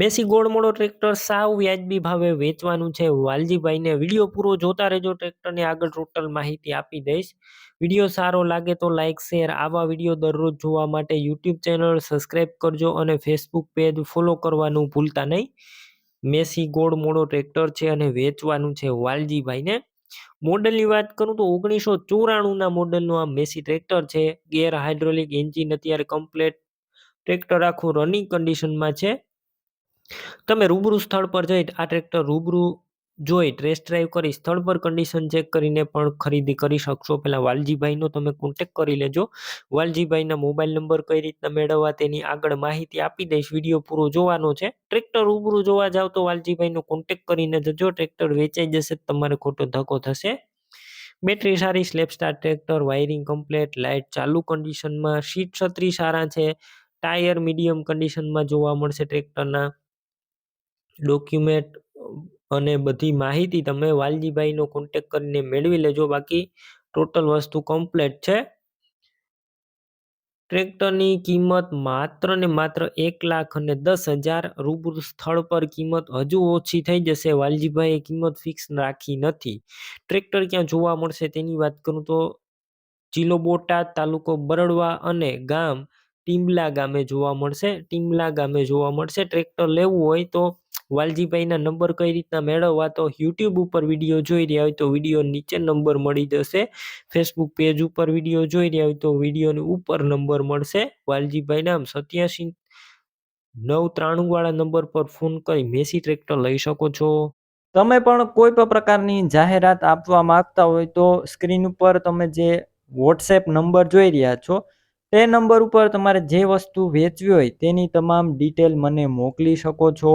Massey ગોળમોળો tractor સાવ વ્યાજબી ભાવે વેચવાનું છે. વાલજીભાઈને વીડિયો પૂરો જોતા રહેજો. ટ્રેક્ટરની આગળ ટોટલ માહિતી આપી દઈશ. વીડિયો સારો લાગે તો લાઇક શેર આવા વીડિયો દરરોજ જોવા માટે યુટ્યુબ ચેનલ સબસ્ક્રાઈબ કરજો અને ફેસબુક પેજ ફોલો કરવાનું ભૂલતા નહીં. મેસી ગોળ મોડો ટ્રેક્ટર છે અને વેચવાનું છે વાલજીભાઈને. મોડલની વાત કરું તો ઓગણીસો ચોરાણુંના મોડલનું આ મેસી ટ્રેક્ટર છે. ગેર હાઇડ્રોલિક એન્જિન અત્યારે કમ્પ્લેટ ટ્રેક્ટર આખું રનિંગ કન્ડિશનમાં છે. તમે રૂબરૂ સ્થળ પર જઈ આ ટ્રેક્ટર રૂબરૂ જોઈ ટેસ્ટ ડ્રાઈવ કરી સ્થળ પર કન્ડિશન ચેક કરીને પણ ખરીદી કરી શકશો. પહેલાં વાલજીભાઈનો તમે કોન્ટેક કરી લેજો. વાલજીભાઈના મોબાઈલ નંબર કઈ રીતના મેળવવા તેની આગળ માહિતી આપી દઈશ. વીડિયો પૂરો જોવાનો છે. ટ્રેક્ટર રૂબરૂ જોવા જાવ તો વાલજીભાઈનો કોન્ટેક કરીને જજો. ટ્રેક્ટર વેચાઈ જશે તમારે ખોટો ધક્કો થશે. બેટરી સારી self start tractor wiring complete light ચાલુ કન્ડિશનમાં સીટ છત્રી સારા છે. ટાયર મીડિયમ કન્ડિશનમાં જોવા મળશે ટ્રેક્ટરના ડોક્યુમેન્ટ અને બધી માહિતી તમે વાલજીભાઈનો કોન્ટેક કરીને મેળવી લેજો. બાકી ટોટલ વસ્તુ કમ્પ્લેટ છે. ટ્રેક્ટરની કિંમત માત્ર ને માત્ર એક લાખ અને દસ હજાર રૂબરૂ સ્થળ પર કિંમત હજુ ઓછી થઈ જશે. વાલજીભાઈએ કિંમત ફિક્સ રાખી નથી. ટ્રેક્ટર ક્યાં જોવા મળશે તેની વાત કરું તો જિલ્લો બોટાદ, તાલુકો બરડવા અને ગામ ટીમ્બલા ગામે જોવા મળશે. ટીમ્બલા ગામે જોવા મળશે. ટ્રેક્ટર લેવું હોય તો વાલજીભાઈના નંબર કઈ રીતના મેળવવા તો યુટ્યુબ ઉપર વીડિયો જોઈ રહ્યા હોય તો વીડિયો નીચે નંબર મળી જશે. ફેસબુક પેજ ઉપર વીડિયો જોઈ રહ્યા હોય તો વિડીયોની ઉપર નંબર મળશે. વાલજીભાઈ નામ સત્યાસી નવ ત્રાણું વાળા નંબર પર ફોન કરી મેસી ટ્રેક્ટર લઈ શકો છો. તમે પણ કોઈ પણ પ્રકારની જાહેરાત આપવા માંગતા હોય તો સ્ક્રીન ઉપર તમે જે વોટ્સએપ નંબર જોઈ રહ્યા છો, તે નંબર ઉપર તમારે જે વસ્તુ વેચવી હોય તેની તમામ ડિટેલ મને મોકલી શકો છો.